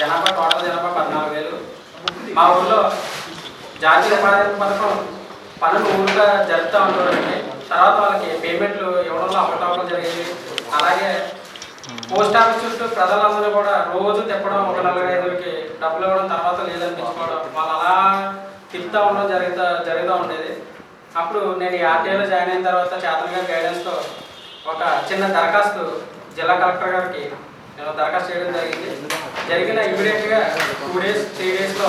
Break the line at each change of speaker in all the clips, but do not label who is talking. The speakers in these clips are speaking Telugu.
జనాభా టోటల్ జనాభా పద్నాలుగు వేలు మా ఊళ్ళో జాతీయ ఉపాధి పథకం పనులు ఊరుగా జరుపుతూ ఉంటారండి తర్వాత వాళ్ళకి పేమెంట్లు ఇవ్వడంలో అవ్వటం జరిగేవి అలాగే పోస్ట్ ఆఫీస్ చుట్టూ ప్రజలందరూ కూడా రోజు తిప్పడం ఒక నలభై ఐదుకి డబ్బులు ఇవ్వడం తర్వాత లేదనిపించుకోవడం వాళ్ళు అలా తిప్పుతూ ఉండడం జరుగుతా జరుగుతూ ఉండేది. అప్పుడు నేను ఈ ఆర్టీఐలో జాయిన్ అయిన తర్వాత చేతన్ గారి గైడెన్స్తో ఒక చిన్న దరఖాస్తు జిల్లా కలెక్టర్ గారికి నేను దరఖాస్తు చేయడం జరిగింది. జరిగిన ఇమీడియట్గా టూ డేస్ త్రీ డేస్లో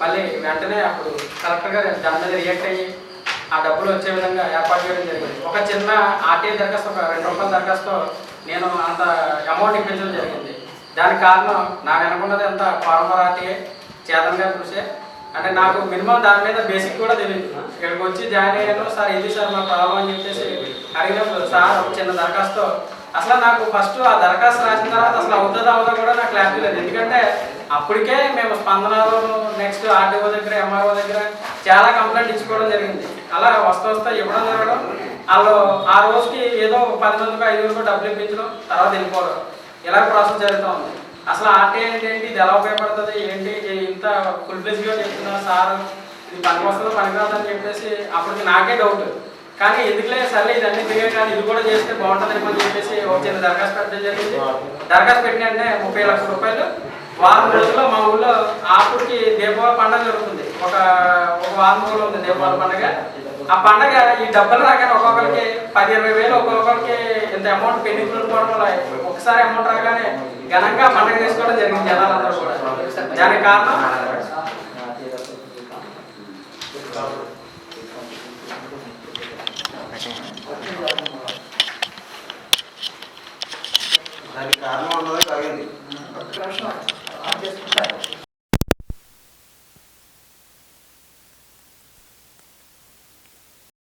మళ్ళీ వెంటనే అప్పుడు కలెక్టర్ గారు దాని మీద రియాక్ట్ అయ్యి ఆ డబ్బులు వచ్చే విధంగా ఏర్పాటు చేయడం జరిగింది. ఒక చిన్న ఆర్టీఐ దరఖాస్తు ఒక రెండు రూపాయల దరఖాస్తు నేను అంత అమౌంట్ ఇప్పించడం జరిగింది. దానికి కారణం నా వెనకున్నది అంత ఫార్మర్ ఆర్టీఐ చేతన్ గారు చూసే అంటే నాకు మినిమం దాని మీద బేసిక్ కూడా తెలియదు. ఇక్కడికి వచ్చి జాయిన్ అయ్యాను సార్ ఇది సార్ మా ప్రాబ్లం అని చెప్పేసి అడిగినప్పుడు సార్ ఒక చిన్న దరఖాస్తు అసలు నాకు ఫస్ట్ ఆ దరఖాస్తు రాసిన తర్వాత అసలు అవుతుందా అవుదా కూడా నాకు క్లారిటీ లేదు. ఎందుకంటే అప్పటికే మేము స్పందనలో నెక్స్ట్ ఆర్డీఓ దగ్గర ఎంఆర్ఓ దగ్గర చాలా కంప్లైంట్ ఇచ్చుకోవడం జరిగింది. అలా వస్తూ వస్తూ ఇవ్వడం జరగడం వాళ్ళు ఆ రోజుకి ఏదో పది మందికి ఐదుగురికి డబ్బులు ఇప్పించడం తర్వాత వెళ్ళిపోవడం. ఇలా ప్రాసెస్ జరుగుతూ ఉంది. అసలు ఆర్టీ అంటే ఏంటి ఇది ఎలా ఉపయోగపడుతుంది ఏంటి ఇంత ఫుల్గా చెప్తున్నా సార్ ఇది పనికి వస్తుందో పనికిరాదు అని చెప్పేసి అప్పటికి నాకే డౌట్ కానీ ఎందుకులే సర్లే ఇదన్నీ తిరిగే కానీ ఇది కూడా చేస్తే బాగుంటుంది అని చెప్పేసి ఒక చిన్న దరఖాస్తు పెట్టడం జరిగింది. దరఖాస్తు పెట్టిన వెంటనే ముప్పై లక్షల రూపాయలు. వారం రోజుల్లో మా ఊళ్ళో ఆపుడికి దీపావళి పండుగ జరుగుతుంది. ఒక ఒక వారం రోజులు ఉంది దీపావళి పండుగ. ఆ పండగ ఈ డబ్బులు రాగానే ఒక్కొక్కరికి పది ఇరవై వేలు ఒక్కొక్కరికి ఇంత అమౌంట్ పెండింగ్ పోవడం వల్ల ఒకసారి అమౌంట్ రాగానే ఘనంగా పండగ చేసుకోవడం జరిగింది జనాలందరూ కూడా. దానికి కారణం
దానికి కారణం ఉండదు తాగింది